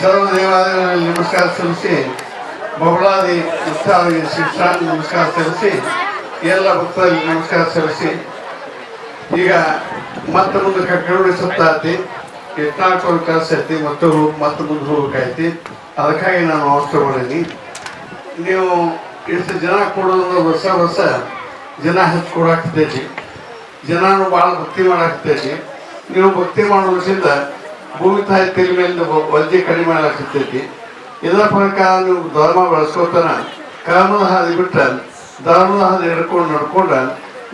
ಸರ್ವ ದೇವಾಲಯಗಳಲ್ಲಿ ನಮಸ್ಕಾರ ಸಲ್ಲಿಸಿ ಬಬಳಾದಿ ಉತ್ಸಾಹಿ ಶಿಕ್ಷಣ ನಮಸ್ಕಾರ ಸಲ್ಲಿಸಿ, ಎಲ್ಲ ಭಕ್ತರಿಗೆ ನಮಸ್ಕಾರ ಸಲ್ಲಿಸಿ. ಈಗ ಮತ್ತೆ ಮುಂದೆ ಕರುಡಿ ಸುತ್ತಾತಿ ಎಷ್ಟಾಲ್ಕೊಂಡು ಕೆಲಸ ಮತ್ತು ಮತ್ತೆ ಮುಂದೆ ಹೋಗ್ಬೇಕಾಯ್ತಿ. ಅದಕ್ಕಾಗಿ ನಾನು ಅವಸ್ಥೆ ಮಾಡೀನಿ ನೀವು ಎಷ್ಟು ಜನ ಕೊಡೋದು ಹೊಸ ಹೊಸ ಜನ ಹೆಚ್ಚು ಕೊಡಾಕ್ತೈತಿ ಜನನು ಭಾಳ ಭಕ್ತಿ ಮಾಡಾಕ್ತೈತಿ ನೀವು ಭಕ್ತಿ ಮಾಡೋದ್ರಿಂದ ಭೂಮಿ ತಾಯಿ ತಲೆ ಮೇಲೆ ವಜ್ಜೆ ಕಡಿಮೆ ಆಗ್ತೈತಿ ಇದರ ಪ್ರಕಾರ ನೀವು ಧರ್ಮ ಬಳಸ್ಕೋತಾನ ಕರ್ಮದ ಹಾದಿ ಬಿಟ್ಟ ಧರ್ಮದ ಹಾದಿ ಹಿಡ್ಕೊಂಡು ನಡ್ಕೊಂಡ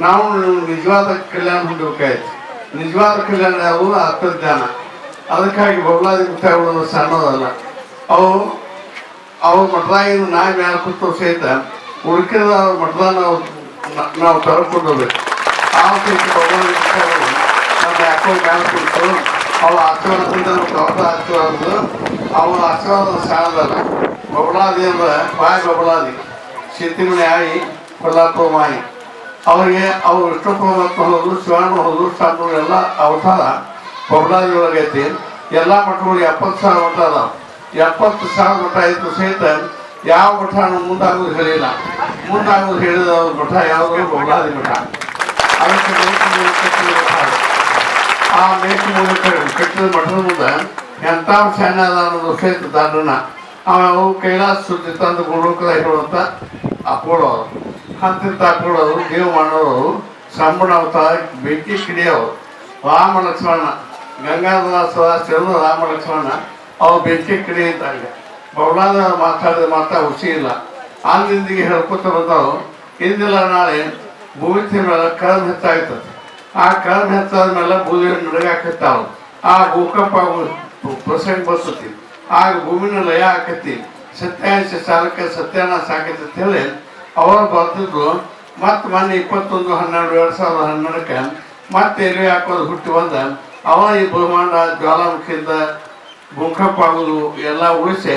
ನಾವು ನಿಜವಾದ ಕಲ್ಯಾಣ ಹೊಂದಬೇಕಾಯ್ತು. ನಿಜವಾದ ಕಲ್ಯಾಣ ಯಾವುದು? ಆತ್ಮಜ್ಞಾನ. ಅದಕ್ಕಾಗಿ ಬಬಲಾದಿ ಮುತ್ತಾಗಳು ಸಣ್ಣದಲ್ಲ. ಅವು ಅವ್ರ ಮಠದಾಗಿನ ನಾಯಿ ಮ್ಯಾಲ ಕೂತು ಸಹಿತ ಉಳ್ಕಿದ ಮಠದ ನಾವು ನಾವು ತರ್ಕೊಂಡು ಹೋಗ್ಬೇಕು. ಆ ಸಹಿತ ಇರ್ತಾರಲ್ಲ, ನಮ್ಮ ಯಾಕೋ ಮ್ಯಾಲ ಕೂತು ಅವಳ ಆಶೀರ್ವಾದದಿಂದ ನಮ್ಗೆ ಅವ್ರ ಆಶೀರ್ವಾದ ಅವಳ ಆಶೀರ್ವಾದ ಸಾಲದಲ್ಲ. ಬಬಲಾದಿ ಅಂದ್ರೆ ಬಾಯಿ ಬಬಲಾದಿ ಸಿದ್ಧಿಮಣಿ ಆಯಿ, ಕೊಲ್ಲಾಪುರ ಮಾಯಿ. ಅವರಿಗೆ ಅವರು ವಿಷ್ಣು ಪರಮಾತ್ಮ ಹೋದ್ರು ಶಿವಾನು ಹೋದ್ರು ಶಾಂತು ಎಲ್ಲ ಅವತಾರ ಬಬಲಾದಿ ಒಳಗೈತಿ ಎಲ್ಲ ಮಠಗಳಿಗೆ ಎಪ್ಪತ್ತು ಸಾವಿರ ಮಠ ಅದಾವ. ಎಪ್ಪತ್ತು ಸಾವಿರ ಮಠ ಇದ್ದು ಸಹಿತ ಯಾವ ಮಠ ಮುಂದಾಗೋದು ಹೇಳಿಲ್ಲ. ಮುಂದಾಗೋದು ಹೇಳಿದ ಮಠ ಯಾವುದು ಬಬಲಾದಿ ಮಠ. ಅದಕ್ಕೆ ಮೇಕೆ ಮೂಲ ಕಟ್ಟಿದ ಮಠ ಅದು. ಆ ಮೇಕೆ ಮೂಲಕ ಕಟ್ಟಿದ ಮಠದ ಮುಂದೆ ಎಂಥ ಸಣ್ಣ ಅದ ಅನ್ನೋದು ಸಹಿತ ದಾಂಡನ. ಅವು ಕೈಲಾಸ ಸುದ್ದಿ ತಂದು ಗುರುಕಲ ಹೇಳುವಂತ ಅಪ್ಪೋಳವರು ಹಂತಿಂತ ಹಾಕೊಳ್ಳೋರು ದೇವ್ ಮಾಡೋರು ಸಂಬಣ ಬೆಂಕಿ ಕಿಡಿಯೋರು ರಾಮ ಲಕ್ಷ್ಮಣ ಗಂಗಾಧರ ಚೆಲ್ಲ ರಾಮ ಲಕ್ಷ್ಮಣ, ಅವು ಬೆಂಕಿ ಅಂತ ಬೌಲಾದ ಮಾತಾಡಿದ ಮಾತಾ ಹುಸಿ ಇಲ್ಲ. ಅಂದಿಂದಿಗೆ ಹೇಳ್ಕೊತ ಬಂದವು, ಇಂದಿಲ್ಲ ನಾಳೆ ಭೂಮಿ ತಿಂಗಳ ಕರ್ಮ ಹೆಚ್ಚಾಗ್ತದೆ ಆ ಕರ್ಮ ಹೆಚ್ಚಾದ ಮೇಲೆ ಭೂಮಿ ನಡಗಾಕತ್ತಾವ. ಆ ಭೂಕಂಪ ಪ್ರಸಂಗ ಬರ್ತತಿ ಆಗ ಭೂಮಿನ ಲಯ ಆಕತಿ. ಸತ್ಯಾಂಶ ಸಾಲಕ್ಕೆ ಸತ್ಯಾನಾಶ ಆಕತಿ ಅಂತ ಹೇಳಿ ಅವರು ಬರ್ತಿದ್ರು ಮತ್ತೆ ಮೊನ್ನೆ ಇಪ್ಪತ್ತೊಂದು ಹನ್ನೆರಡು ಎರಡು ಸಾವಿರದ ಹನ್ನೆರಡಕ್ಕೆ ಮತ್ತೆ ಎಲ್ಲಿ ಹಾಕೋದು ಹುಟ್ಟಿ ಬಂದ ಅವ ಈ ಬ್ರಹ್ಮಾಂಡ ಜ್ವಾಲಾಮುಖಿಯಿಂದ ಭೂಕಂಪ ಆಗುದು ಎಲ್ಲ ಉಳಿಸಿ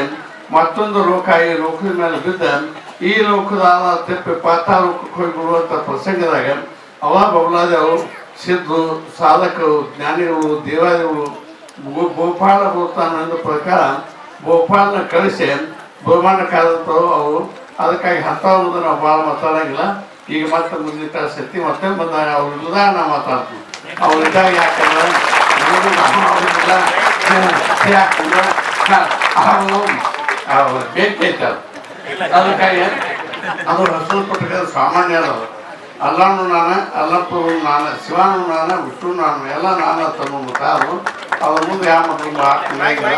ಮತ್ತೊಂದು ಲೋಕ ಈ ಲೋಕದ ಮೇಲೆ ಬಿದ್ದ ಈ ಲೋಕದ ತಪ್ಪಿ ಪಾತಾಳ ಲೋಕಕ್ಕೆ ಹೋಗಿ ಬಿಡುವಂಥ ಪ್ರಸಂಗದಾಗ ಅವ ಬಬಲಾದೇವರು ಸಿದ್ಧರು ಸಾಧಕರು, ಜ್ಞಾನಿಗಳು, ದೇವಾದಿಗಳು ಗೋಪಾಲ ಅನ್ನೋ ಪ್ರಕಾರ ಗೋಪಾಲನ ಕಳಿಸಿ ಬ್ರಹ್ಮಾಂಡ ಕಾದಂಥವ್ರು ಅವರು. ಅದಕ್ಕಾಗಿ ಅಂಥವ್ರದ್ದು ನಾವು ಭಾಳ ಮಾತಾಡೋಂಗಿಲ್ಲ. ಈಗ ಮತ್ತೆ ಮುಂದಿನ ಕಳಿಸೈತಿ ಮತ್ತೆ ಬಂದಾಗ ಅವ್ರು ಇಲ್ಲದಾಗ ನಾವು ಮಾತಾಡ್ತೀವಿ ಅವ್ರು ಇದ್ದಾಗ ಯಾಕಂದ್ರೆ ಅದಕ್ಕಾಗಿ ಅದು ರಸೂಲ್ ಕೊಟ್ಟಿರೋದು ಸಾಮಾನ್ಯ ಅದಾವ ಅಲ್ಲಾನು ನಾನು ಅಲ್ಲಪ್ಪರು ನಾನು ಶಿವಾನು ನಾನು ವಿಷ್ಣು ನಾನು ಎಲ್ಲ ನಾನು ತಮ್ಮ ತಾರು ಅವ್ರ ಮುಂದೆ ಯಾವ ಮಕ್ಕಳು ಹಾಕಿಲ್ಲ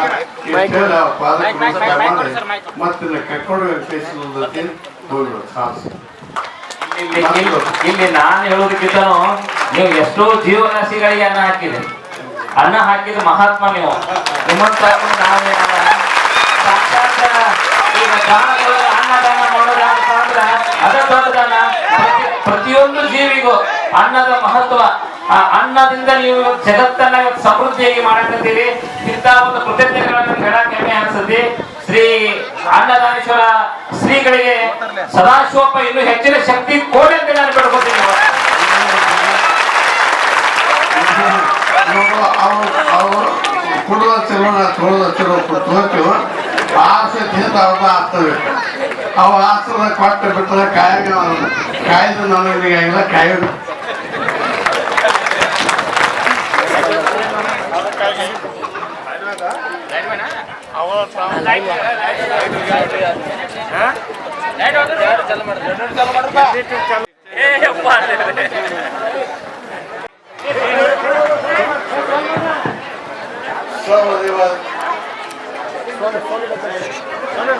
ಇಷ್ಟೆಲ್ಲ ಪಾದಕ್ಕೆ ನಮಸ್ಕಾರ ಮಾಡಿ ಮತ್ತೆ ಕಟ್ಕೊಂಡು ಸಾಹಸ ಇಲ್ಲಿ ಇಲ್ಲಿ- ಇಲ್ಲಿ ನಾನು ಹೇಳೋದಕ್ಕಿಂತನೂ ನೀವು ಎಷ್ಟೋ ಜೀವರಾಶಿಗಳಿಗೆ ಅನ್ನ ಹಾಕಿದೆ ಅನ್ನ ಹಾಕಿದ ಮಹಾತ್ಮ ನೀವು. ನಿಮ್ಮಂತ ನಾವೇನಲ್ಲ ಸಾಕ್ಷಾತ್ ಈಗ ದಾನಗಳು ಅನ್ನದಾನ ಅಂದ್ರ ಅದ ದೊಡ್ಡ ದಾನ. ಪ್ರತಿಯೊಂದು ಜೀವಿಗೂ ಅನ್ನದ ಮಹತ್ವ, ಆ ಅನ್ನದಿಂದ ನೀವು ಜಗತ್ತನ್ನ ಇವತ್ತು ಸಮೃದ್ಧಿಯಾಗಿ ಮಾಡಕತ್ತೀರಿ? ಇಂಥ ಒಂದು ಕೃತಜ್ಞತೆಗಳನ್ನು ಹೇಳಕ್ ಹೆಮ್ಮೆ ಅನ್ಸುತ್ತೆ. ಶ್ರೀ ಅನ್ನದಾನೇಶ್ವರ ಶ್ರೀಗಳಿಗೆ ಸದಾಶಿವಪ್ಪ ಇನ್ನೂ ಹೆಚ್ಚಿನ ಶಕ್ತಿ ಕೋಡಿ ಅಂತ ನಾನು ಬೇಡ್ಕೊತೀನಿ ಕುಡಿದ ಚಲೋ ತೊಳೆದ ಚಲೋ ತೋತೀವಿ ಆಸೆ ಅವ್ರನ್ನ ಆಗ್ತಬೇಕು ಅವ ಆಸರ ಕೊಟ್ಟು ಬಿಟ್ಟರೆ ಕಾಯಿಗೆ ಕಾಯ್ದು ನನಗೆ ಆಗಿಲ್ಲ ಕಾಯೋದು.